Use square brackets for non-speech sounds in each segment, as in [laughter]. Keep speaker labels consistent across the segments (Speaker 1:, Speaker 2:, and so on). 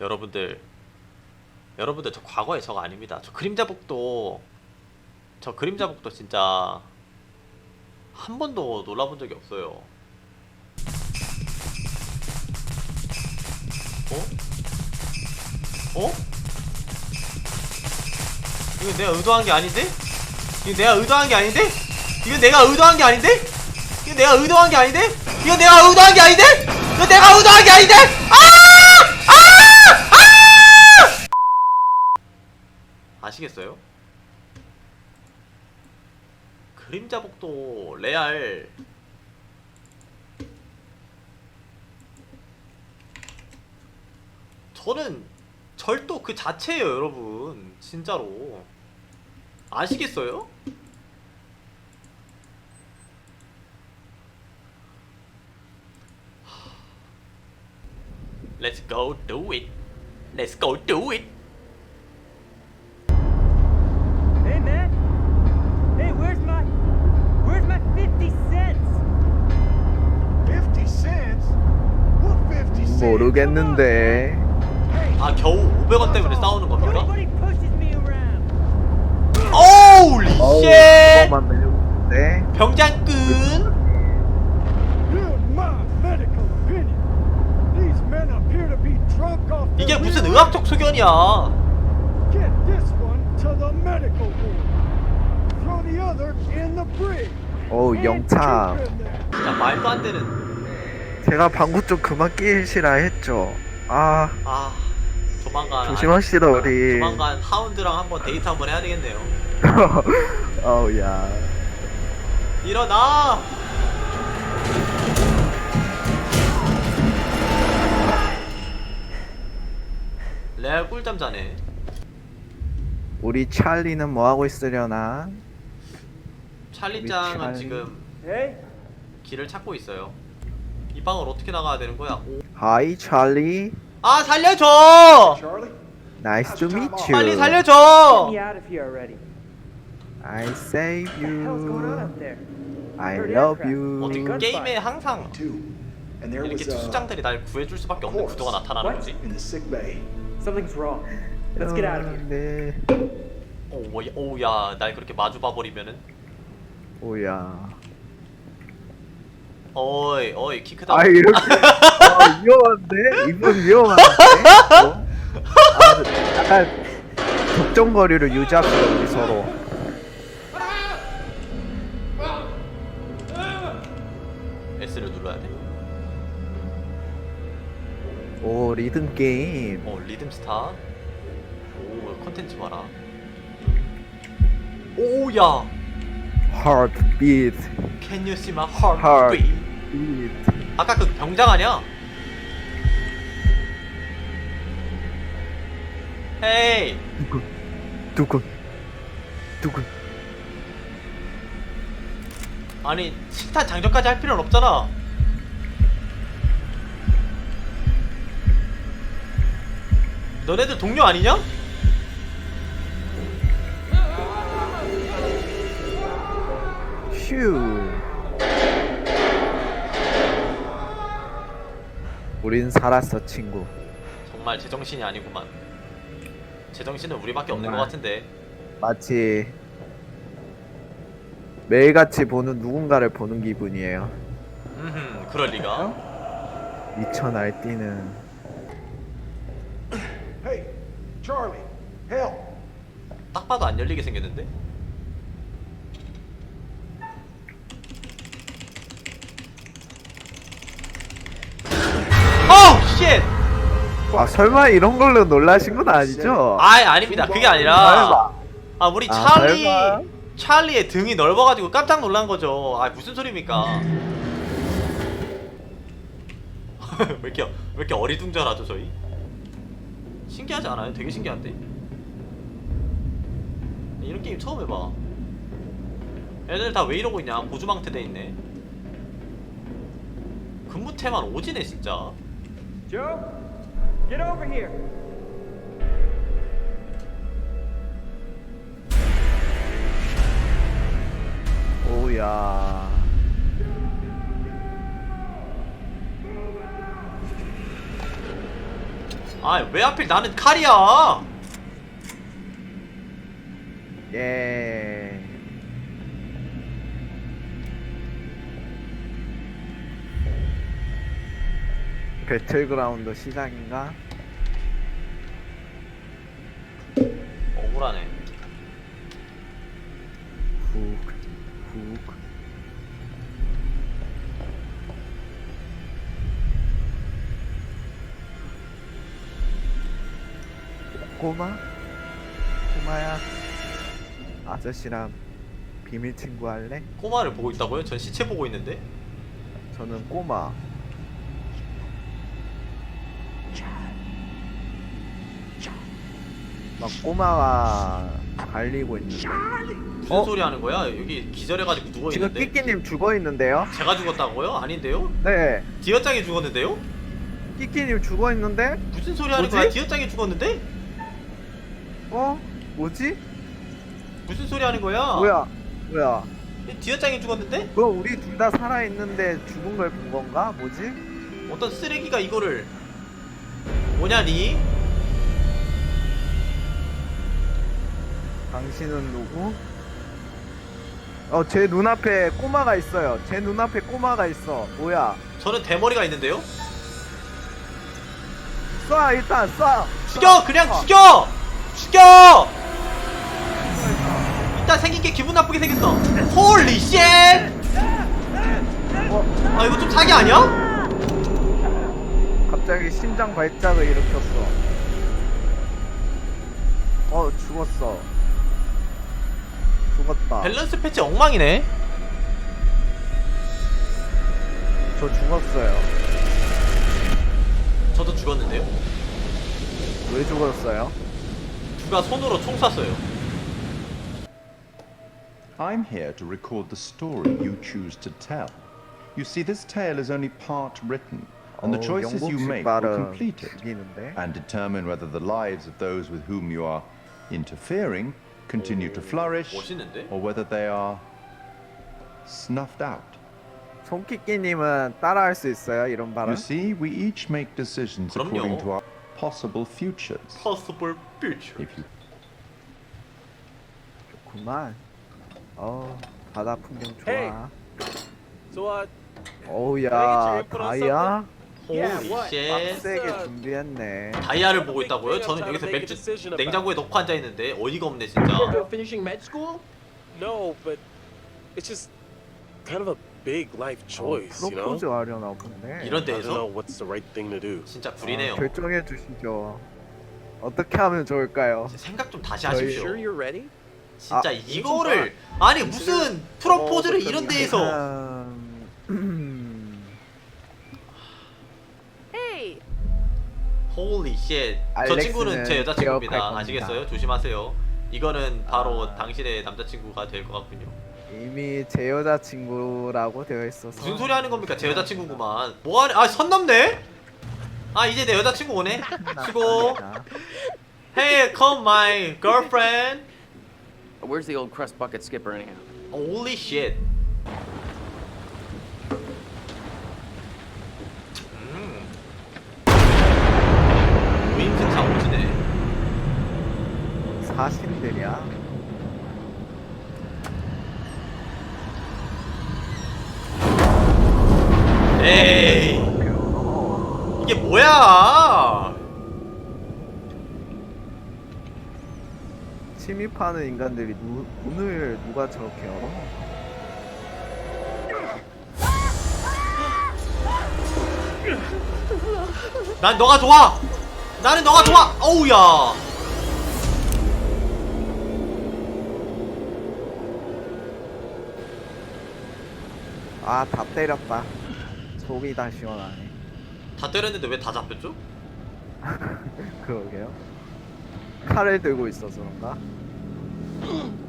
Speaker 1: 여러분들 여러분들 저 과거의 저가 아닙니다. 저 그림자복도 저 그림자복도 진짜 한 번도 놀라본 적이 없어요. 어? 어? 이거 내가 의도한 게 아닌데? 이거 내가 의도한 게 아닌데? 이거 내가 의도한 게 아닌데? 이거 내가 의도한 게 아닌데? 이거 내가 의도한 게 아닌데? 이거 내가 의도한 게 아닌데? 아! 아! 아시겠어요? 그림자복도 레알 저는 절도 그 자체예요 여러분 진짜로 아시겠어요? Let's go do it. Let's go do it.
Speaker 2: 모르겠는데
Speaker 1: 아 겨우 500원 때문에 싸우는 겁니까? 오울리
Speaker 2: 어우
Speaker 1: 쉣!
Speaker 2: 그거만 매력인데
Speaker 3: their
Speaker 1: 이게 무슨 의학적 소견이야
Speaker 3: Get this one to the medical ward. Throw the other in the brig.
Speaker 2: 어우 영차.
Speaker 1: 야 말도 안 되는
Speaker 2: 제가 방구 좀 그만 끼시라 했죠. 아
Speaker 1: 아 조만간
Speaker 2: 조심하시다 우리.
Speaker 1: 조만간 하운드랑 한번 데이트 한번 해야 되겠네요.
Speaker 2: 어우 [laughs] 야.
Speaker 1: 일어나! 레알 꿀잠 자네.
Speaker 2: 우리 찰리는 뭐 하고 있으려나?
Speaker 1: 찰리짱은
Speaker 2: 찰리.
Speaker 1: 지금? 길을 찾고 있어요 이 방을 어떻게 나가야 되는 거야 오.
Speaker 2: 하이 찰리
Speaker 1: 아 살려줘
Speaker 3: Charlie?
Speaker 2: 나이스 투 미츠
Speaker 1: 빨리 살려줘
Speaker 4: me out of here already.
Speaker 2: I save
Speaker 4: What the hell's going on
Speaker 2: you
Speaker 4: there?
Speaker 2: I love you
Speaker 1: 어떻게. 게임에 항상
Speaker 5: Two. And there
Speaker 1: 이렇게
Speaker 5: was uh,
Speaker 1: 투수장들이 날 구해줄 수밖에 없는. 구도가 나타나는? 거지
Speaker 5: in the sick bay.
Speaker 4: Something's wrong. Let's get out of here.
Speaker 2: 네.
Speaker 1: 오야 날 그렇게 마주 봐 버리면은
Speaker 2: 오야
Speaker 1: 어이 어이 키 크다
Speaker 2: 아 이렇게 [laughs] 아, 위험한데 이분 위험한데 어? 아, 약간 적정거리를 유지합시다 우리 서로
Speaker 1: S를 눌러야 돼.
Speaker 2: 오 리듬 게임
Speaker 1: 어 리듬 스타. 오 컨텐츠 봐라. 오야.
Speaker 2: heart beat
Speaker 1: Can you see my heart
Speaker 2: Heart.
Speaker 1: beat? 아까 그 병장 아니야? 헤이.
Speaker 2: 두근 두근 두근
Speaker 1: 아니 식탄 장전까지 할 필요는 없잖아. 너네들 동료 아니냐?
Speaker 2: 휴 우린 살았어 친구
Speaker 1: 정말 제정신이 아니구만. 제정신은 우리밖에 없는 것
Speaker 2: 정말.
Speaker 1: 같은데.
Speaker 2: 마치 매일같이 보는 누군가를 보는 기분이에요
Speaker 1: 음, 그럴 리가.
Speaker 2: 미쳐 날뛰는
Speaker 3: Hey, Charlie, help.
Speaker 1: 딱 봐도 안 열리게 생겼는데? 쉣!
Speaker 2: 아 설마 이런 걸로 놀라신 건 아니죠?
Speaker 1: 아, 아닙니다. 그게 아니라
Speaker 2: 설마
Speaker 1: 아, 우리
Speaker 2: 아,
Speaker 1: 찰리
Speaker 2: 설마?
Speaker 1: 찰리의 등이 넓어가지고 깜짝 놀란 거죠. 아, 무슨 소리입니까? [laughs] 왜 이렇게 왜 이렇게 어리둥절하죠, 저희? 신기하지 않아요? 되게 신기한데? 이런 게임 처음 해봐. 애들 다 왜 이러고 있냐? 고주망태 돼 있네. 근무태만 오지네 진짜.
Speaker 4: Joe, get over here.
Speaker 2: 오야
Speaker 1: 아 왜 하필 나는 칼이야
Speaker 2: 예. 배틀그라운드 시작인가?
Speaker 1: 억울하네
Speaker 2: 훅, 훅. 꼬마? 꼬마야. 아저씨랑 비밀 친구 할래?
Speaker 1: 꼬마를 보고 있다고요? 전 시체 보고 있는데
Speaker 2: 저는 꼬마. 막 꼬마가 달리고 있는데.
Speaker 1: 무슨
Speaker 2: 어?
Speaker 1: 소리 하는 거야? 여기 기절해가지고
Speaker 2: 지금
Speaker 1: 누워있는데
Speaker 2: 끼끼님 죽어 있는데요?
Speaker 1: 제가 죽었다고요? 아닌데요?
Speaker 2: 네.
Speaker 1: 디어짱이 죽었는데요?
Speaker 2: 끼끼님 죽어 있는데?
Speaker 1: 무슨 소리 하는
Speaker 2: 뭐지?
Speaker 1: 거야? 디어짱이 죽었는데?
Speaker 2: 어? 뭐지?
Speaker 1: 무슨 소리 하는 거야?
Speaker 2: 뭐야? 뭐야?
Speaker 1: 디어짱이 죽었는데?
Speaker 2: 그럼 우리 둘 다 살아 있는데 죽은 걸 본 건가? 뭐지?
Speaker 1: 어떤 쓰레기가 이거를 뭐냐니?
Speaker 2: 당신은 누구? 어, 제 눈앞에 꼬마가 있어요. 제 눈앞에 꼬마가 있어. 뭐야?
Speaker 1: 저는 대머리가 있는데요?
Speaker 2: 쏴 일단 쏴.
Speaker 1: 죽여! 그냥
Speaker 2: 쏴.
Speaker 1: 죽여! 죽여! 일단 생긴 게 기분 나쁘게 생겼어 홀리 쉣!
Speaker 2: 어,
Speaker 1: 아 이거 좀 사기 아니야?
Speaker 2: 갑자기 심장 발작을 일으켰어. 어, 죽었어. 죽었다.
Speaker 1: 밸런스 패치 엉망이네
Speaker 2: 저 죽었어요.
Speaker 1: 저도 죽었는데요
Speaker 2: 왜 죽었어요?
Speaker 1: 누가 손으로 총 쐈어요
Speaker 6: I'm here to record the story you choose to tell. You see, this tale is only part written, and the
Speaker 2: 어,
Speaker 6: choices you
Speaker 2: 영국식
Speaker 6: make will
Speaker 2: 발음
Speaker 6: complete it
Speaker 2: 죽이는데.
Speaker 6: and determine whether the lives of those with whom you are interfering continue to flourish
Speaker 1: 멋있는데?
Speaker 6: or whether they are snuffed out.
Speaker 2: 손키끼님은 따라할 수 있어요? 이런 발음?
Speaker 6: You see, we each make decisions
Speaker 1: 그럼요.
Speaker 6: according to our possible futures.
Speaker 1: Possible future
Speaker 6: If you
Speaker 2: 그만. 어, 바다 풍경 좋아.
Speaker 7: Hey. So, uh,
Speaker 2: 어우야,
Speaker 7: Can I get your input on
Speaker 2: 다이아?
Speaker 1: 쉣
Speaker 2: 빡세게 준비했네.
Speaker 1: 다이아를 보고 있다고요? 저는 여기서 맥주 냉장고에 넣고 앉아 있는데 어이가 없네 진짜
Speaker 7: You're finishing med school? No, but it's just kind of a big life choice, you know?
Speaker 2: 프로포즈 하려나 본데.
Speaker 1: 이런
Speaker 7: I don't know
Speaker 1: 데에서
Speaker 7: what's the right thing to do.
Speaker 1: 진짜
Speaker 2: 아,
Speaker 1: 구리네요
Speaker 2: 결정해 주시죠. 어떻게 하면 좋을까요?
Speaker 1: 생각 좀 다시 하십시오
Speaker 7: Sure you're ready?
Speaker 1: 진짜
Speaker 2: 아,
Speaker 1: 이거를 아니 무슨 프로포즈를 이런 데에서
Speaker 2: 음,
Speaker 1: 홀리 쉣. 저
Speaker 2: 알렉스는
Speaker 1: 친구는 제 여자친구입니다.
Speaker 2: 겁니다.
Speaker 1: 아시겠어요? 조심하세요. 이거는 바로
Speaker 2: 아.
Speaker 1: 당신의 남자친구가 될 것 같군요.
Speaker 2: 이미 제 여자친구라고 되어 있어서
Speaker 1: 무슨 소리 하는 겁니까? 제 여자친구구만. 뭐 하는? 아, 선 넘네? 아, 이제 내 여자친구 오네. [laughs] 수고. Hey, come my girlfriend.
Speaker 8: Where's the old crust bucket skipper anyhow?
Speaker 1: Holy shit. 음. 무임승차 오지네.
Speaker 2: 사신들이야.
Speaker 1: 에이.
Speaker 2: 어,
Speaker 1: 이게 뭐야?
Speaker 2: 침입하는 인간들이 누, 문을 누가 저렇게 열어?
Speaker 1: 난 너가 좋아. 나는 너가 좋아. 어우야.
Speaker 2: 아, 다 때렸다. 속이 다 시원하네.
Speaker 1: 다 때렸는데 왜 다 잡혔죠? [laughs]
Speaker 2: 그러게요. 칼을 들고 있어서 그런가? [laughs]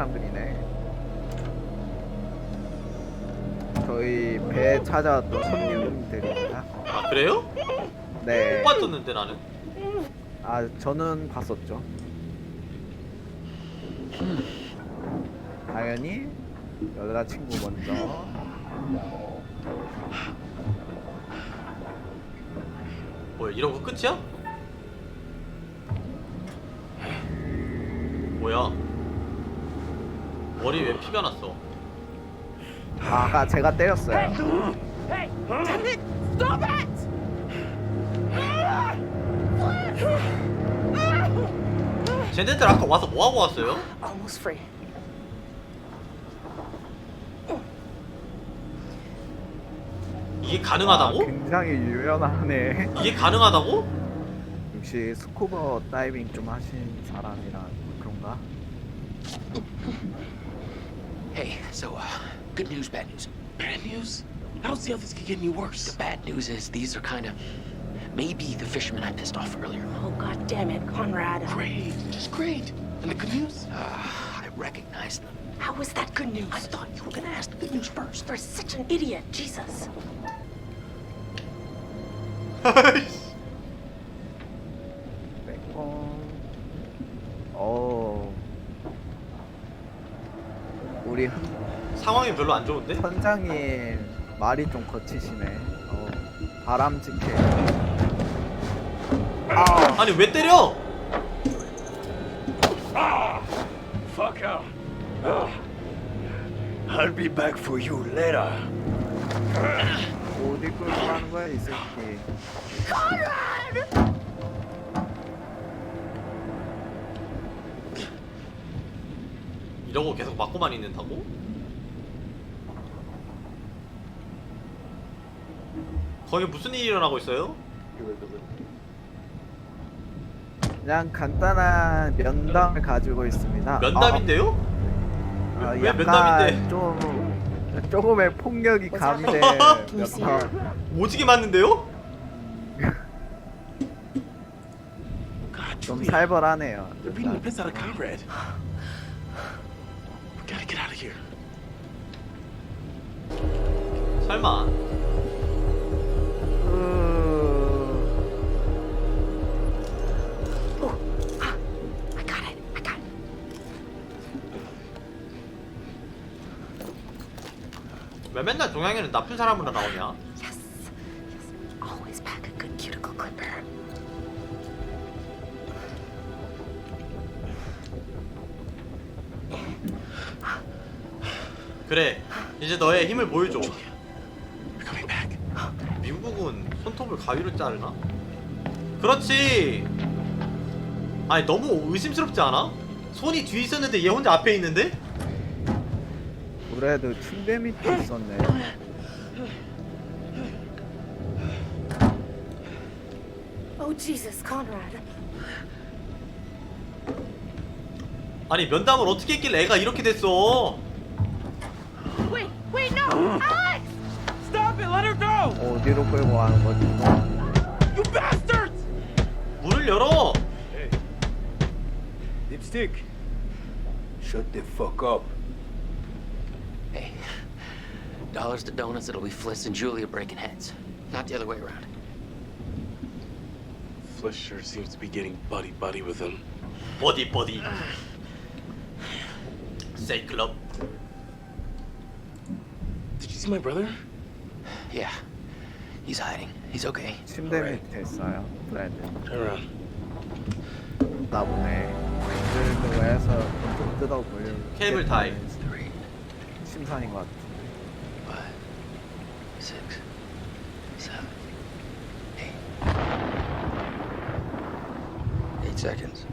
Speaker 2: 사람들이네. 저희 배 찾아왔던 손님들입니다.
Speaker 1: 아 그래요?
Speaker 2: 네.
Speaker 1: 못 봤었는데 나는
Speaker 2: 아 저는 봤었죠. 당연히 여자친구 먼저.
Speaker 1: 뭐야 이런 거 끝이야? 뭐야 머리 왜 피가 났어
Speaker 2: 아, 제가 때렸어요.
Speaker 1: 쟤네들 아까 와서 뭐 하고 왔어요?
Speaker 9: Almost free.
Speaker 1: 이게
Speaker 2: 아,
Speaker 1: 가능하다고?
Speaker 2: 굉장히 유연하네.
Speaker 1: 이게 가능하다고?
Speaker 2: 역시 스쿠버 다이빙 좀 하신 사람이라 그런가?
Speaker 8: Hey, so, uh, good news, bad news.
Speaker 7: Bad news? I don't see how this could get any worse.
Speaker 8: The bad news is these are kind of maybe the fishermen I pissed off earlier.
Speaker 9: Oh, god damn it, Conrad.
Speaker 7: Great, just great. And the good news?
Speaker 8: Uh, I recognize them.
Speaker 9: How was that good news?
Speaker 8: I thought you were gonna ask the good news first.
Speaker 9: You're such an idiot, Jesus. [laughs]
Speaker 2: 흔-
Speaker 1: 상황이 별로 안 좋은데?
Speaker 2: 선장님 말이 좀 거치시네. 어, 바람직해. 아,
Speaker 1: 아니 왜 때려?
Speaker 3: Fuck out. I'll be back for you later.
Speaker 2: 어디 끌고 가는 거야 이 새끼.
Speaker 1: 이러고 계속 맞고만 있는다고? 거기 무슨 일이 일어나고 있어요?
Speaker 2: 그냥 간단한 면담을 가지고 있습니다.
Speaker 1: 면담인데요?
Speaker 2: 아, 아,
Speaker 1: 왜
Speaker 2: 약간
Speaker 1: 면담인데?
Speaker 2: 좀 조금의 폭력이 가미된? 면담.
Speaker 1: 오지게 맞는데요?
Speaker 2: 좀. 살벌하네요.
Speaker 7: They're beating the piss out of Conrad. We gotta get out of here.
Speaker 1: 설마 왜 맨날 동양에는 나쁜 사람으로 나오냐?
Speaker 9: Yes. Yes. Always pack a good cuticle clipper.
Speaker 1: 그래 이제 너의 힘을 보여줘 가위로 자르나? 그렇지 아니 너무 의심스럽지 않아? 손이 뒤에 있었는데 얘 혼자 앞에 있는데?
Speaker 2: 그래도 침대 밑에 있었네.
Speaker 9: Oh, Jesus, Conrad.
Speaker 1: 아니 면담을 어떻게 했길래 애가 이렇게 됐어
Speaker 9: Wait, wait, no!
Speaker 4: go!
Speaker 2: 어디로 끌고 가는 거지? 너?
Speaker 4: You bastards!
Speaker 1: 문을 열어
Speaker 3: Lipstick. Shut the fuck up.
Speaker 8: Hey, dollars to donuts, it'll be Fliss and Julia breaking heads. Not the other way around.
Speaker 7: Fliss sure seems to be getting buddy buddy with him.
Speaker 1: 버디 버디 세이클럽
Speaker 7: Did you see my brother?
Speaker 8: Yeah, he's hiding. He's okay.
Speaker 2: 침대 밑에 있어요. 브래드.
Speaker 7: Turn around.
Speaker 2: 나 보네. 그래도 왜서 좀 뜯어보려.
Speaker 1: 케이블 타이.
Speaker 8: Three,
Speaker 2: 심산인 것 같아.
Speaker 8: five, six, seven, eight. Eight seconds.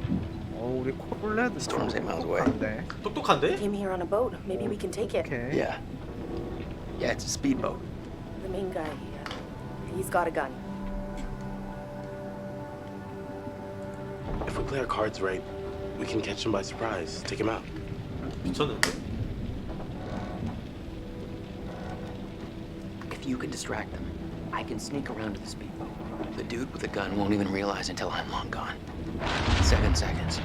Speaker 2: 어 우리 콜레드
Speaker 8: Storm's eight miles away.
Speaker 2: 안돼.
Speaker 1: 똑똑한데?
Speaker 9: Came here on a boat. Maybe we can take it.
Speaker 2: 오케이.
Speaker 8: Yeah. Yeah, it's a speedboat.
Speaker 9: The main guy, he, uh, He's got a gun.
Speaker 7: If we play our cards right, we can catch him by surprise. Take him out.
Speaker 8: If you can distract them, I can sneak around to the speedboat. The dude with the gun won't even realize until I'm long gone. Seven seconds.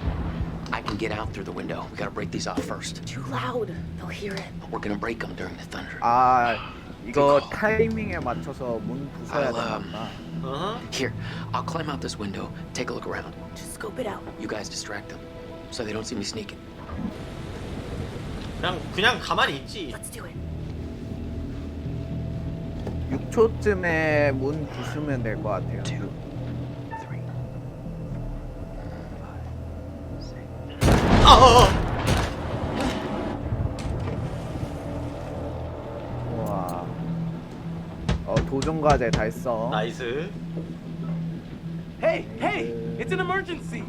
Speaker 8: I can get out through the window. We gotta break these off first.
Speaker 9: Too loud. They'll hear it.
Speaker 8: We're gonna break them during the thunder.
Speaker 2: Ah. Uh... 이거 타이밍에 맞춰서 문 부숴야
Speaker 8: I'll, um,
Speaker 2: 되나?
Speaker 1: 어허.
Speaker 8: Here, I'll climb out this window, take a look around.
Speaker 9: Just scope it out.
Speaker 8: You guys distract them, so they don't see me sneaking.
Speaker 1: 그냥 그냥 가만히 있지.
Speaker 9: Let's do it.
Speaker 2: 6초쯤에 문 부수면 될 것 같아요.
Speaker 8: Two, three.
Speaker 1: 아, 어, 어.
Speaker 2: 우와. 어 도전 과제 달성.
Speaker 1: 나이스.
Speaker 4: Hey, hey! It's an emergency!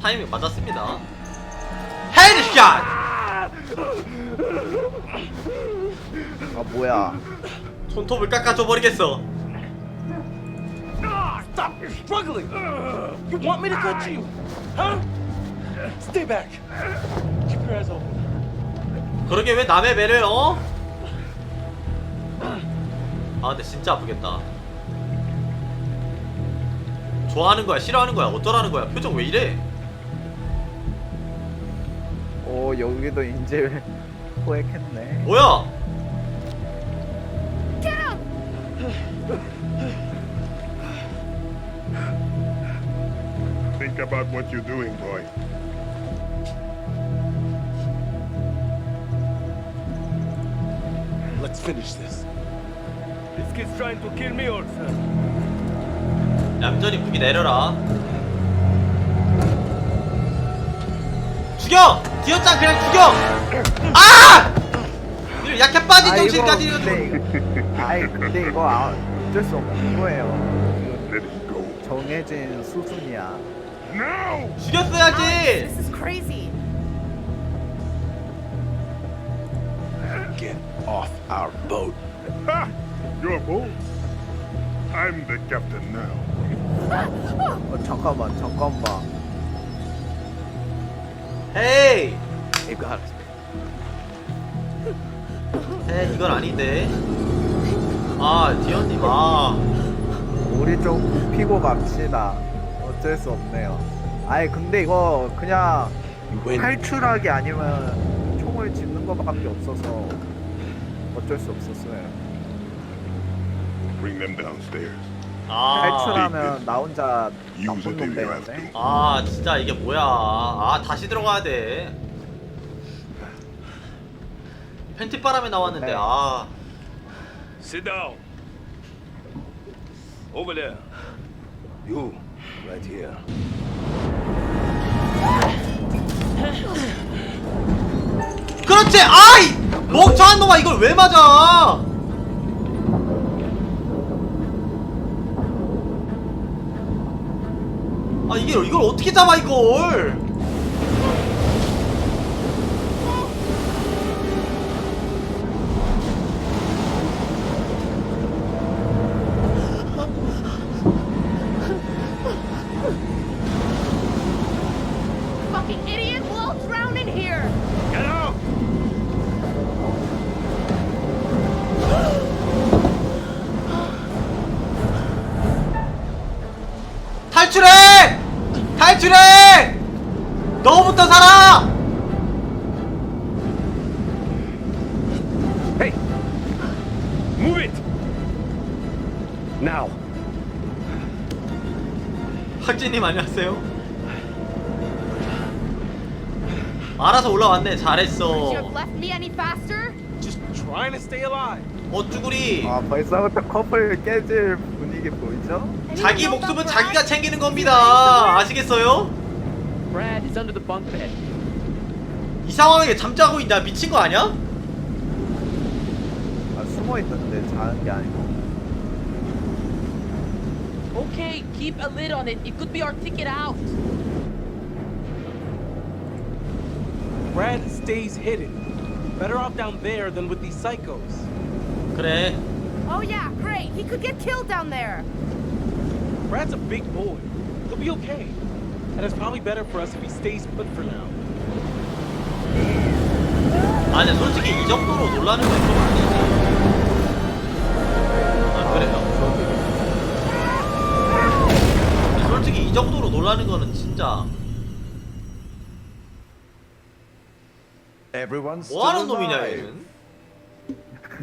Speaker 1: 타이밍 맞았습니다. 헤드샷!
Speaker 2: 아 뭐야?
Speaker 1: 손톱을 깎아줘 버리겠어.
Speaker 4: Ah, stop! You're struggling! You want me to cut you? Huh? Stay back! Keep your eyes open.
Speaker 1: 그러게 왜 남의 배를 어? 아 근데 진짜 아프겠다. 좋아하는 거야, 싫어하는 거야, 어쩌라는 거야? 표정 왜 이래?
Speaker 2: 오 여기도 인질 포획했네.
Speaker 1: 뭐야?
Speaker 3: Think about what you're doing, boy.
Speaker 4: Let's finish this. This kid's trying to kill me also.
Speaker 1: 얌전히 무기 내려라. 죽여! 디어짱 그냥 죽여! 아! 약해 빠진 정신까지
Speaker 2: 근데 이거, 아이 근데 이거 아, 어쩔 수 없는 거예요.
Speaker 3: Let it go.
Speaker 2: 정해진 수순이야.
Speaker 3: Now!
Speaker 1: 죽였어야지!
Speaker 9: This is crazy.
Speaker 3: Get off our boat. Ha! Your boat? I'm the captain now.
Speaker 2: 어 잠깐만 잠깐만.
Speaker 1: 헤이!
Speaker 8: Got us.
Speaker 1: 헤이 이건 아닌데. 아 디언님 아.
Speaker 2: 우리 좀 굽히고 갑시다. 어쩔 수 없네요. 아이 근데 이거 그냥 탈출하기 아니면 총을 집는 것밖에 없어서 어쩔 수 없었어요.
Speaker 3: Bring them downstairs.
Speaker 1: 아.
Speaker 2: 탈출하면 나 혼자
Speaker 3: Use
Speaker 2: 나쁜
Speaker 3: it
Speaker 2: 놈
Speaker 3: if you have
Speaker 2: 되는데.
Speaker 3: to.
Speaker 1: 아 진짜 이게 뭐야 아 다시 들어가야 돼 팬티 바람에 나왔는데
Speaker 2: 네.
Speaker 1: 아
Speaker 4: Sit down. Over there. You, right here.
Speaker 1: 그렇지 아이 멍청한 놈아 이걸 왜 맞아 이게 이걸 어떻게 잡아 이걸 탈출해 너부터 살아
Speaker 4: Hey! Move it! Now.
Speaker 1: 학진님 안녕하세요 알아서 올라왔네 잘했어
Speaker 9: Could you have left me any faster?
Speaker 4: Just trying to stay alive.
Speaker 1: 어쭈구리
Speaker 2: 아 벌써부터 커플 깨질 분위기 보이죠?
Speaker 1: 자기 목숨은 자기가 챙기는 겁니다 아시겠어요?
Speaker 8: Brad is under the bunk bed.
Speaker 1: 이 상황에 잠자고 있냐 미친 거 아니야?
Speaker 2: 아, 숨어 있는데 자는 게 아니고.
Speaker 10: Okay, keep a lid on it. It could be our ticket out.
Speaker 4: Brad stays hidden. Better off down there than with these psychos.
Speaker 1: 그래
Speaker 9: Oh yeah, great. He could get killed down there.
Speaker 4: Brad's a big boy. He'll be okay. And it's probably better for us if he stays put for now.
Speaker 1: 아니 솔직히 이 정도로 놀라는 건 좀 아니지 아 그래요 솔직히 이 정도로 놀라는 거는 진짜
Speaker 6: Everyone's
Speaker 1: 뭐 하는
Speaker 6: still
Speaker 1: 놈이냐
Speaker 6: alive.
Speaker 1: 얘는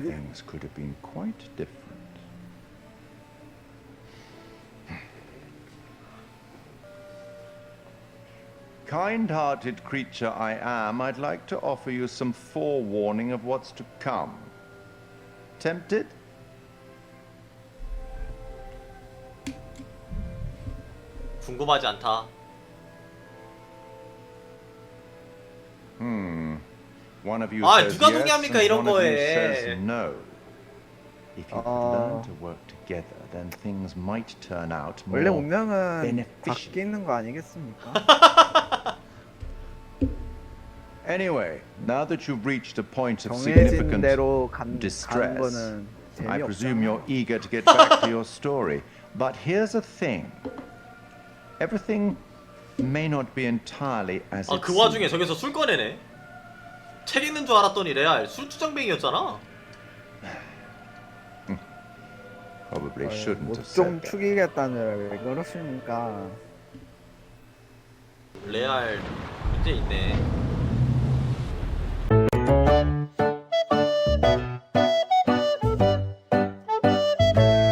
Speaker 6: Things could have been quite different. Kind hearted creature I am, I'd like to offer you some forewarning of what's to come. Tempted?
Speaker 1: 궁금하지 않다
Speaker 6: Hmm. One of you
Speaker 1: 아,
Speaker 6: says
Speaker 1: 누가
Speaker 6: yes,
Speaker 1: 동의합니까,
Speaker 6: and
Speaker 1: 이런
Speaker 6: one of you
Speaker 1: 거에.
Speaker 6: says no. If you
Speaker 2: 어.
Speaker 6: learn to work together, then things might turn out more
Speaker 2: 원래 운명은
Speaker 6: beneficial.
Speaker 2: 바뀌는 거 아니겠습니까? [laughs]
Speaker 6: Anyway, now that you've reached a point of
Speaker 2: 정해진
Speaker 6: significant
Speaker 2: 대로 간, 가는
Speaker 6: distress,
Speaker 2: 거는
Speaker 6: I presume
Speaker 2: 재미없잖아.
Speaker 6: you're eager to get back to your story. But here's the thing. Everything may not be entirely as
Speaker 1: 아
Speaker 6: it
Speaker 1: 그 와중에
Speaker 6: seems.
Speaker 1: 저기서 술 꺼내네 책 읽는 줄 알았더니 레알 술주정뱅이였잖아
Speaker 6: probably shouldn't have
Speaker 2: said
Speaker 6: 목좀 that.
Speaker 2: 축이겠다는 왜 그러십니까?
Speaker 1: 레알 문제 있네.